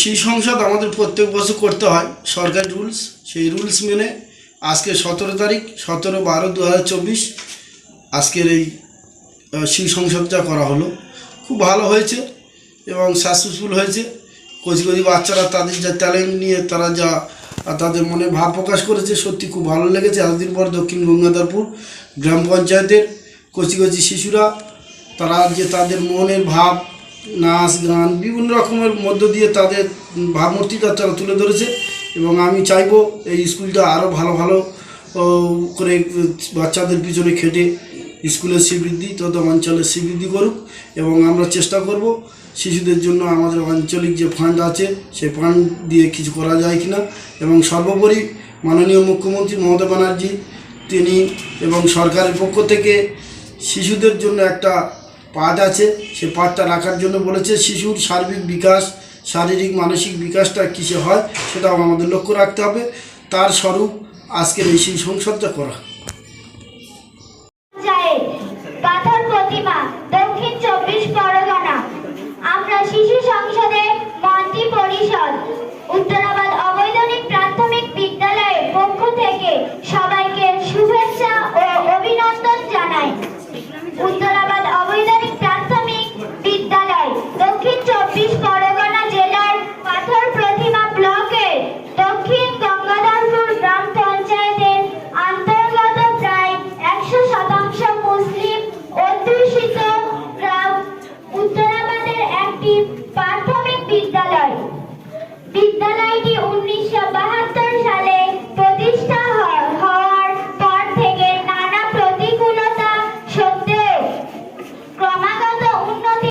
সেই সংসদ আমাদের প্রত্যেক বছর করতে হয়, সরকারি রুলস সেই রুলস মেনে আজকে সতেরো তারিখ, সতেরো বারো দু আজকের এই শিশু সংসদটা করা হলো। খুব ভালো হয়েছে এবং সাকসেসফুল হয়েছে। কচি কচি বাচ্চারা তাদের যা ট্যালেন্ট নিয়ে তারা যা, তাদের মনে ভাব প্রকাশ করেছে, সত্যি খুব ভালো লেগেছে। এতদিন পর দক্ষিণ গঙ্গাধরপুর গ্রাম পঞ্চায়েতের কচি কচি শিশুরা, তারা যে তাদের মনের ভাব নাচ, গান, বিভিন্ন রকমের মধ্য দিয়ে তাদের ভাবমূর্তিটা তারা তুলে ধরেছে এবং আমি চাইব এই স্কুলটা আরও ভালো ভালো করে বাচ্চাদের পিছনে খেটে স্কুলের শ্রীবৃদ্ধি তথা অঞ্চলের শ্রীবৃদ্ধি করুক এবং আমরা চেষ্টা করব শিশুদের জন্য আমাদের আঞ্চলিক যে ফান্ড আছে, সেই ফান্ড দিয়ে কিছু করা যায় কিনা। এবং সর্বোপরি মাননীয় মুখ্যমন্ত্রী মমতা ব্যানার্জি, তিনি এবং সরকারের পক্ষ থেকে শিশুদের জন্য একটা পাঠ আছে, সে পাঠটা রাখার জন্য বলেছে, শিশুর সার্বিক বিকাশ, শারীরিক, মানসিক বিকাশটা কিসে হয় সেটাও আমাদের লক্ষ্য রাখতে হবে। তার স্বরূপ আজকের এই শিশু সংসদটা করা। আমরা পরিষদ। একটি প্রাথমিক বিদ্যালয়। বিদ্যালয়টি উনিশশো বাহাত্তর